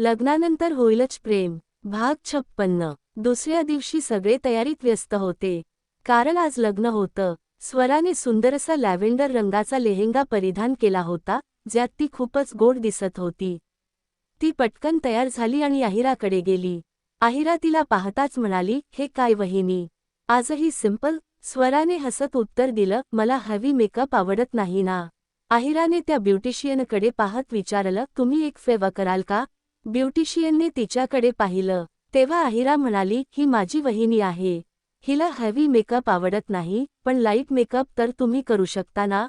लग्नानंतर होईलच प्रेम. भाग छप्पन्न. दुसऱ्या दिवशी सगळे तयारीत व्यस्त होते. कारण आज लग्न होतं. स्वराने सुंदरसा लॅव्हेंडर रंगाचा लेहेंगा परिधान केला होता ज्यात ती खूपच गोड दिसत होती. ती पटकन तयार झाली आणि आहिराकडे गेली. आहिरा तिला पाहताच म्हणाली हे काय वहिनी? आजही सिंपल? स्वराने हसत उत्तर दिलं मला हवी मेकअप आवडत नाही ना. आहिराने त्या ब्युटिशियनकडे पाहत विचारलं तुम्ही एक फेवा कराल का? ब्युटिशियनने तिच्याकडे पाहिलं तेव्हा आहिरा म्हणाली ही माझी वहिनी आहे. हिला हेवी मेकअप आवडत नाही पण लाइट मेकअप तर तुम्ही करू शकता ना?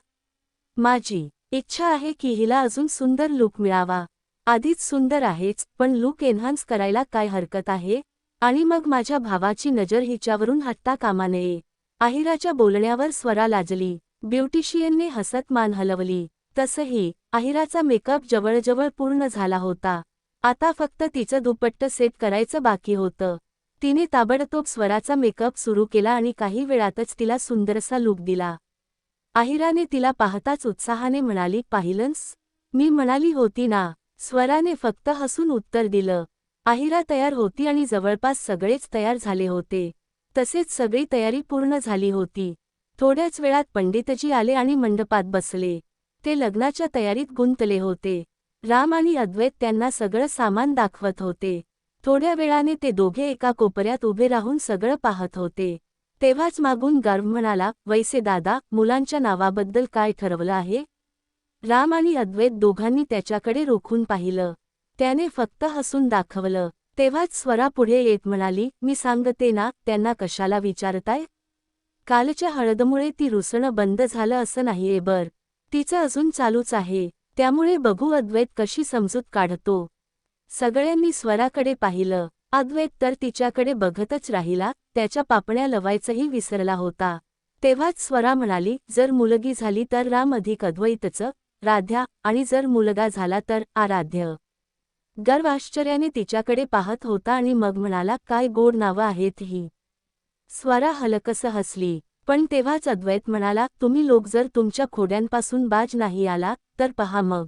माझी इच्छा आहे की हिला अजून सुंदर लुक मिळावा. आधीच सुंदर आहेच पण लुक एन्हान्स करायला काय हरकत आहे? आणि मग माझ्या भावाची नजर हिच्यावरून हटता कामा नये. आहिराच्या बोलण्यावर स्वरा लाजली. ब्युटिशियनने हसत मान हलवली. तसही आहिराचा मेकअप जवळजवळ पूर्ण झाला होता. आता फक्त तिचं दुपट्ट सेट करायचं बाकी होतं. तिने ताबडतोब स्वराचा मेकअप सुरू केला आणि काही वेळातच तिला सुंदरसा लुक दिला. आहिराने तिला पाहताच उत्साहाने म्हणाली पाहिलंस? मी म्हणाली होती ना स्वराने फक्त हसून उत्तर दिलं. आहिरा तयार होती आणि जवळपास सगळेच तयार झाले होते. तसेच सगळी तयारी पूर्ण झाली होती. थोड्याच वेळात पंडितजी आले आणि मंडपात बसले. ते लग्नाच्या तयारीत गुंतले होते. राम आणि अद्वैत त्यांना सगळं सामान दाखवत होते. थोड्या वेळाने ते दोघे एका कोपऱ्यात उभे राहून सगळं पाहत होते. तेव्हाच मागून गर्व म्हणाला वैसे दादा मुलांच्या नावाबद्दल काय ठरवलं आहे? राम आणि अद्वैत दोघांनी त्याच्याकडे रोखून पाहिलं. त्याने फक्त हसून दाखवलं. तेव्हाच स्वरा पुढे येत म्हणाली मी सांगते ना त्यांना कशाला विचारताय? कालच्या हळदमुळे ती रुसणं बंद झालं असं नाहीये बर. तिचं अजून चालूच आहे. त्यामुळे बघू अद्वैत कशी समजूत काढतो. सगळ्यांनी स्वराकडे पाहिलं. अद्वैत तर तिच्याकडे बघतच राहिला त्याच्या पापण्या लवायचंही विसरला होता. तेव्हाच स्वरा म्हणाली जर मुलगी झाली तर राम अधिक अद्वैतच राध्या आणि जर मुलगा झाला तर आराध्य. गर्व आश्चर्याने तिच्याकडे पाहत होता आणि मग म्हणाला काय गोड नावं आहेत ही. स्वरा हलकस हसली. पण तेव्हाच अद्वैत म्हणाला तुम्ही लोक जर तुमच्या खोड्यांपासून बाज नाही आला तर पहा मग.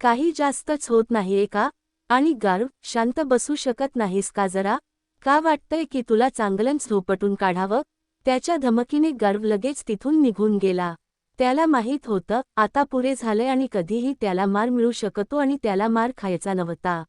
काही जास्तच होत नाहीये का? आणि गार्व शांत बसू शकत नाहीस का जरा? का वाटतंय की तुला चांगलंच झोपटून काढावं? त्याच्या धमकीने गर्व लगेच तिथून निघून गेला. त्याला माहीत होतं आता पुरे झालंय आणि कधीही त्याला मार मिळू शकतो आणि त्याला मार खायचा नव्हता.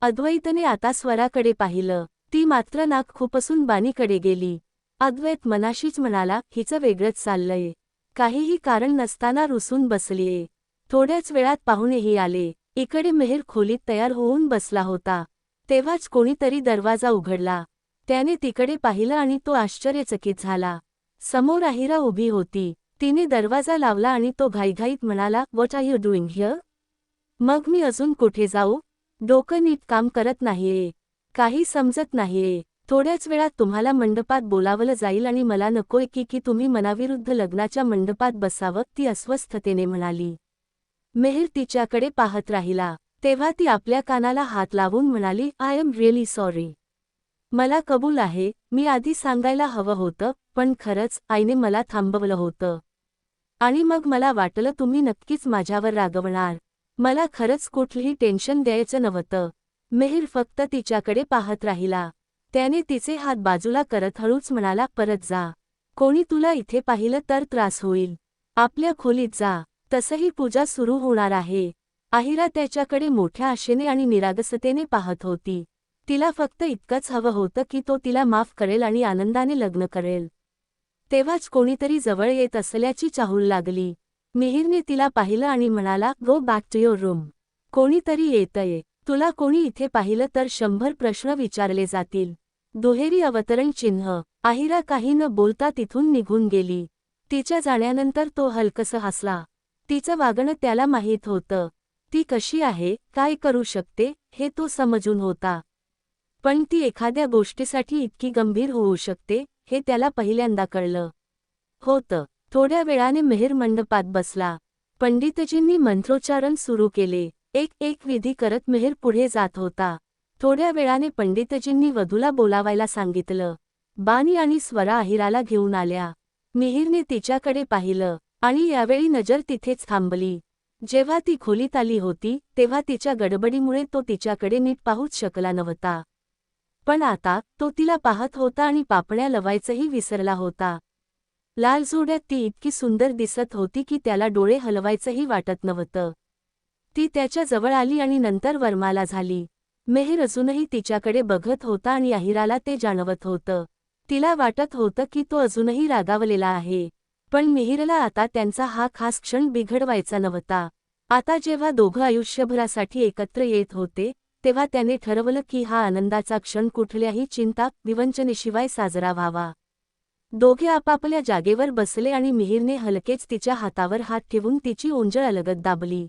अद्वैतने आता स्वराकडे पाहिलं. ती मात्र नाक खुपसून बानीकडे गेली. अद्वैत मनाशीच म्हणाला हिचं वेगळंच चाललंय. काहीही कारण नसताना रुसून बसलीये. थोड्याच वेळात पाहुणेही आले. इकडे मेहर खोलीत तयार होऊन बसला होता. तेव्हाच कोणीतरी दरवाजा उघडला. त्याने तिकडे पाहिलं आणि तो आश्चर्यचकित झाला. समोर आहिरा उभी होती. तिने दरवाजा लावला आणि तो घाईघाईत म्हणाला what are you doing here मग मी अजून कुठे जाऊ? डोकं नीट काम करत नाहीये. काही समजत नाहीये. थोड्याच वेळात तुम्हाला मंडपात बोलावलं जाईल आणि मला नकोय की की तुम्ही मनाविरुद्ध लग्नाच्या मंडपात बसावं ती अस्वस्थतेने म्हणाली. मेहर तिच्याकडे पाहत राहिला. तेव्हा ती आपल्या कानाला हात लावून म्हणाली आय एम रिअली सॉरी मला कबूल आहे. मी आधी सांगायला हवं होतं पण खरंच आईने मला थांबवलं होतं. आणि मग मला वाटलं तुम्ही नक्कीच माझ्यावर रागवणार. मला खरंच कुठलीही टेन्शन द्यायचं नव्हतं. मेहर फक्त तिच्याकडे पाहत राहिला. त्याने तिचे हात बाजूला करत हळूच म्हणाला परत जा. कोणी तुला इथे पाहिलं तर त्रास होईल. आपल्या खोलीत जा. तसही पूजा सुरू होणार आहे. आहिरा त्याच्याकडे मोठ्या आशेने आणि निरागसतेने पाहत होती. तिला फक्त इतकंच हवं होतं की तो तिला माफ करेल आणि आनंदाने लग्न करेल. तेव्हाच कोणीतरी जवळ येत असल्याची चाहूल लागली. मिहिरने तिला पाहिलं आणि म्हणाला go back to your room. कोणीतरी येतंय. तुला कोणी इथे पाहिलं तर शंभर प्रश्न विचारले जातील. दुहेरी अवतरण चिन्ह. आहिरा काही न बोलता तिथून निघून गेली. तिच्या जाण्यानंतर तो हलकस हसला. तिचं वागणं त्याला माहीत होतं. ती कशी आहे? काय करू शकते? हे तो समजून होता. पण ती एखाद्या गोष्टीसाठी इतकी गंभीर होऊ शकते हे त्याला पहिल्यांदा कळलं. होतं. थोड्या वेळाने मेहर मंडपात बसला. पंडितजींनी मंत्रोच्चारण सुरू केले. एक एक विधी करत मेहर पुढे जात होता. थोड्या वेळाने पंडितजींनी वधूला बोलावायला सांगितलं. बानी आणि स्वरा अहिराला घेऊन आल्या. मिहिरने तिच्याकडे पाहिलं आणि यावेळी नजर तिथेच थांबली. जेव्हा ती खोलीत आली होती तेव्हा तिच्या गडबडीमुळे तो तिच्याकडे नीट पाहूच शकला नव्हता. पण आता तो तिला पाहत होता आणि पापण्या लवायचंही विसरला होता. लाल जोड्यात ती इतकी सुंदर दिसत होती की त्याला डोळे हलवायचंही वाटत नव्हतं. ती त्याच्याजवळ आली आणि नंतर वर्माला झाली. मेहर अजूनही तिच्याकडे बघत होता आणि अहिराला ते जाणवत होतं. तिला वाटत होतं की तो अजूनही रागावलेला आहे. पण मिहिरला आता त्यांचा हा खास क्षण बिघडवायचा नव्हता. आता जेव्हा दोघं आयुष्यभरासाठी एकत्र येत होते तेव्हा त्याने ठरवलं की हा आनंदाचा क्षण कुठल्याही चिंता विवंचनेशिवाय साजरा व्हावा. दोघे आपापल्या जागेवर बसले आणि मिहिरने हलकेच तिच्या हातावर हात ठेवून तिची ओंजळ अलगत दाबली.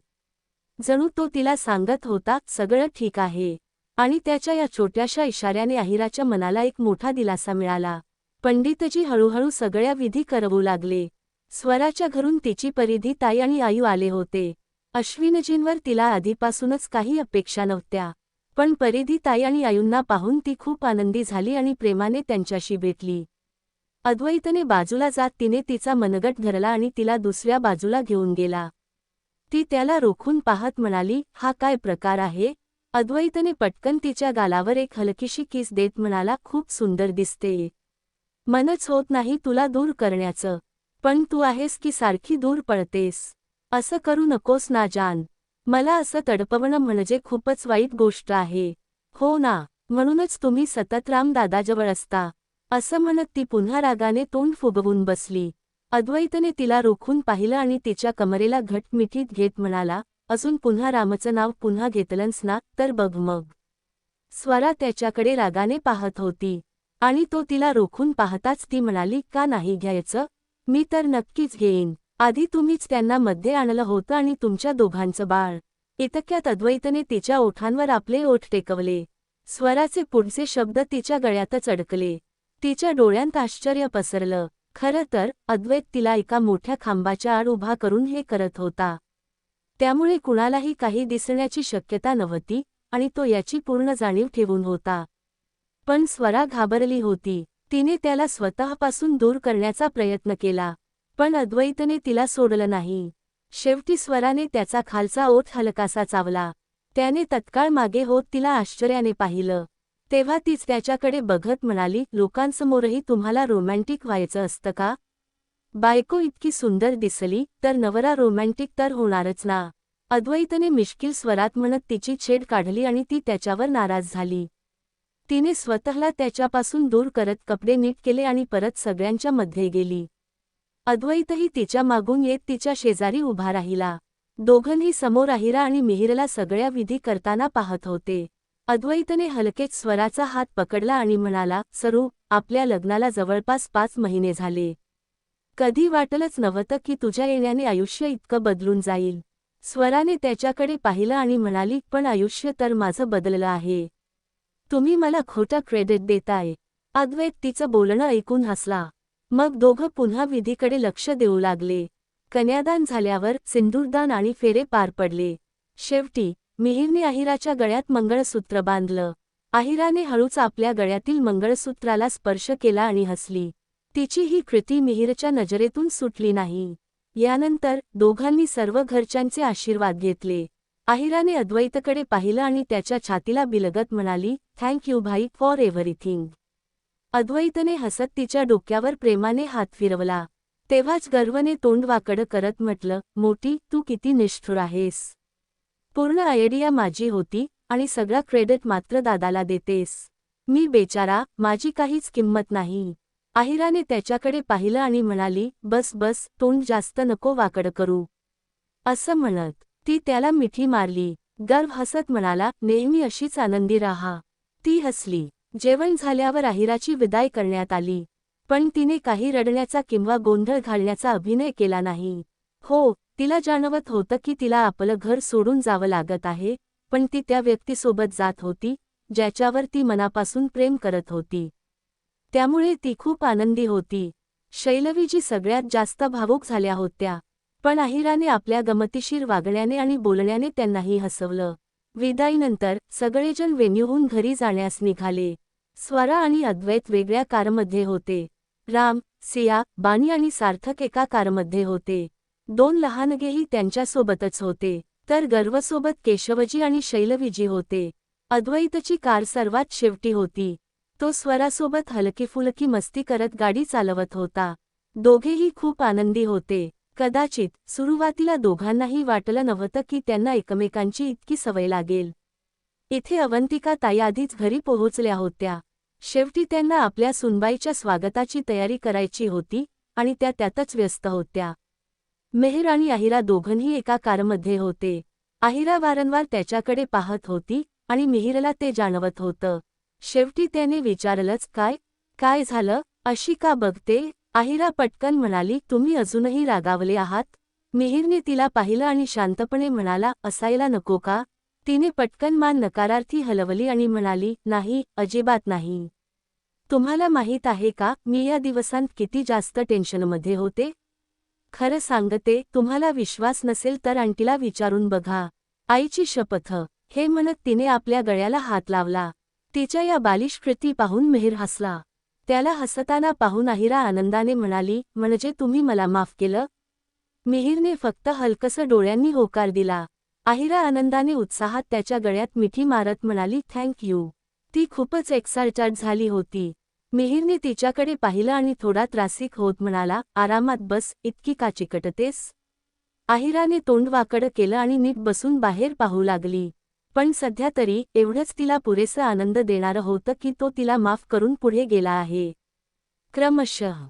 जणू तो तिला सांगत होता सगळं ठीक आहे. आणि त्याच्या या छोट्याशा इशाऱ्याने अहिराच्या मनाला एक मोठा दिलासा मिळाला. पंडितजी हळूहळू सगळ्या विधी करवू लागले. स्वराच्या घरून तिची परिधी ताई आणि आयू आले होते. अश्विनजींवर तिला आधीपासूनच काही अपेक्षा नव्हत्या. पण परिधी ताई आणि आयूंना पाहून ती खूप आनंदी झाली आणि प्रेमाने त्यांच्याशी भेटली. अद्वैतने बाजूला जात तिने तिचा मनगट धरला आणि तिला दुसऱ्या बाजूला घेऊन गेला. ती त्याला रोखून पाहत म्हणाली हा काय प्रकार आहे? अद्वैतने पटकन तिच्या गालावर एक हलकीशी किस देत म्हणाला खूप सुंदर दिसते. मनच होत नाही तुला दूर करण्याचं. पण तू आहेस की सारखी दूर पळतेस. असं करू नकोस ना जान. मला असं तडपवणं म्हणजे खूपच वाईट गोष्ट आहे. हो ना. म्हणूनच तुम्ही सतत रामदादाजवळ असता. असं म्हणत ती पुन्हा रागाने तोंड फुगवून बसली. अद्वैतने तिला रोखून पाहिलं आणि तिच्या कमरेला घट मिठीत घेत म्हणाला अजून पुन्हा रामचं नाव पुन्हा घेतलंच ना तर बघ मग. स्वरा त्याच्याकडे रागाने पाहत होती. आणि तो तिला रोखून पाहताच ती म्हणाली का नाही घ्यायचं? मी तर नक्कीच घेईन. आधी तुम्हीच त्यांना मध्ये आणलं होतं आणि तुमच्या दोघांचं बाळ. इतक्यात अद्वैतने तिच्या ओठांवर आपले ओठ टेकवले. स्वराचे पुढचे शब्द तिच्या गळ्यातच अडकले. तिच्या डोळ्यांत आश्चर्य पसरलं. खरं तर अद्वैत तिला एका मोठ्या खांबाच्या आड उभा करून हे करत होता. त्यामुळे कुणालाही काही दिसण्याची शक्यता नव्हती आणि तो याची पूर्ण जाणीव ठेवून होता. पण स्वरा घाबरली होती. तिने त्याला स्वतःपासून दूर करण्याचा प्रयत्न केला. पण अद्वैतने तिला सोडलं नाही. शेवटी स्वराने त्याचा खालचा ओठ हलकासा चावला. त्याने तत्काळ मागे होत तिला आश्चर्याने पाहिलं. तेव्हा तीच त्याच्याकडे बघत म्हणाली लोकांसमोरही तुम्हाला रोमॅन्टिक व्हायचं असतं का? बायको इतकी सुंदर दिसली तर नवरा रोमॅन्टिक तर होणारच ना अद्वैतने मिश्किल स्वरात म्हणत तिची छेड काढली आणि ती त्याच्यावर नाराज झाली. तिने स्वतःला त्याच्यापासून दूर करत कपडे नीट केले आणि परत सगळ्यांच्या मध्ये गेली. अद्वैतही तिच्या मागून येत तिच्या शेजारी उभा राहिला. दोघंही समोर अहिरा आणि मिहिरला सगळ्या विधी करताना पाहत होते. अद्वैतने हलकेच स्वराचा हात पकडला आणि म्हणाला सरू आपल्या लग्नाला जवळपास पाच महिने झाले. कधी वाटलंच नव्हतं की तुझ्या येण्याने आयुष्य इतकं बदलून जाईल. स्वराने त्याच्याकडे पाहिलं आणि म्हणाली पण आयुष्य तर माझं बदललं आहे. तुम्ही मला खोटं क्रेडिट देताय. अद्वैत तिचं बोलणं ऐकून हसला. मग दोघं पुन्हा विधीकडे लक्ष देऊ लागले. कन्यादान झाल्यावर सिंदूरदान आणि फेरे पार पडले. शेवटी मिहिरने अहिराच्या गळ्यात मंगळसूत्र बांधलं. अहिराने हळूच आपल्या गळ्यातील मंगळसूत्राला स्पर्श केला आणि हसली. तिची ही कृती मिहिरच्या नजरेतून सुटली नाही. यानंतर दोघांनी सर्व घरच्यांचे आशीर्वाद घेतले. आहिराने अद्वैतकडे पाहिलं आणि त्याच्या छातीला बिलगत म्हणाली थँक यू भाई फॉर एव्हरीथिंग अद्वैतने हसत तिच्या डोक्यावर प्रेमाने हात फिरवला. तेव्हाच गर्वने तोंड वाकडं करत म्हटलं मोठी तू किती निष्ठुर आहेस. पूर्ण आयडिया माझी होती आणि सगळा क्रेडिट मात्र दादाला देतेस. मी बेचारा माझी काहीच किंमत नाही. आहिराने त्याच्याकडे पाहिलं आणि म्हणाली बस बस तोंड जास्त नको वाकड करू. असं म्हणत ती त्याला मिठी मारली. गर्व हसत म्हणाला नेहमी अशीच आनंदी राहा. ती हसली. जेवण झाल्यावर आहिराची विदाय करण्यात आली. पण तिने काही रडण्याचा किंवा गोंधळ घालण्याचा अभिनय केला नाही. हो तिला जाणवत होतं की तिला आपलं घर सोडून जावं लागत आहे पण ती त्या व्यक्तीसोबत जात होती ज्याच्यावर ती मनापासून प्रेम करत होती. त्यामुळे ती खूप आनंदी होती. शैलवीजी सगळ्यात जास्त भावूक झाल्या होत्या. पण अहिराने आपल्या गमतीशीर वागण्याने आणि बोलण्याने त्यांनाही हसवलं. विदाईनंतर सगळेजण वेन्यूहून घरी जाण्यास निघाले. स्वरा आणि अद्वैत वेगळ्या कारमध्ये होते. राम सिया बानी आणि सार्थक एका कारमध्ये होते. दोन लहानगेही त्यांच्यासोबतच होते. तर गर्वसोबत केशवजी आणि शैलविजी होते. अद्वैतची कार सर्वात शेवटी होती. तो स्वरासोबत हलकीफुलकी मस्ती करत गाडी चालवत होता. दोघेही खूप आनंदी होते. कदाचित सुरुवातीला दोघांनाही वाटलं नव्हतं की त्यांना एकमेकांची इतकी सवय लागेल. इथे अवंतिका ताई आधीच घरी पोहोचल्या होत्या. शेवटी त्यांना आपल्या सुनबाईच्या स्वागताची तयारी करायची होती आणि त्या त्यातच व्यस्त होत्या. मेहर आणि आहिरा दोघंही एका कारमध्ये होते. आहिरा वारंवार त्याच्याकडे पाहत होती आणि मिहिरला ते जाणवत होतं. शेवटी त्याने विचारलंच काय? काय झालं? अशी का बघते? आहिरा पटकन म्हणाली तुम्ही अजूनही रागावले आहात? मिहिरने तिला पाहिलं आणि शांतपणे म्हणाला असायला नको का? तिने पटकन मान नकारार्थी हलवली आणि म्हणाली नाही अजिबात नाही. तुम्हाला माहीत आहे का मी या दिवसांत किती जास्त टेन्शनमध्ये होते? खरं सांगते तुम्हाला विश्वास नसेल तर आंटीला विचारून बघा. आईची शपथ. हे म्हणत तिने आपल्या गळ्याला हात लावला. तिच्या या बालिश कृती पाहून मेहर हसला. त्याला हसताना पाहून अहिरा आनंदाने म्हणाली म्हणजे तुम्ही मला माफ केलं? मिहिरने फक्त हलकसं डोळ्यांनी होकार दिला. आहिरा आनंदाने उत्साहात त्याच्या गळ्यात मिठी मारत म्हणाली थँक यू. ती खूपच एक्सायटेड झाली होती. मिहीरने तिच्याकडे पाहिलं आणि थोडा त्रासिक होत म्हणाला आरामात बस इतकी का चिकटतेस आहिराने तोंड वाकडं केलं आणि नीट बसून बाहेर पाहू लागली. पण सध्या तरी एवढंच तिला पुरेसं आनंद देणारं होतं की तो तिला माफ करून पुढे गेला आहे. क्रमशः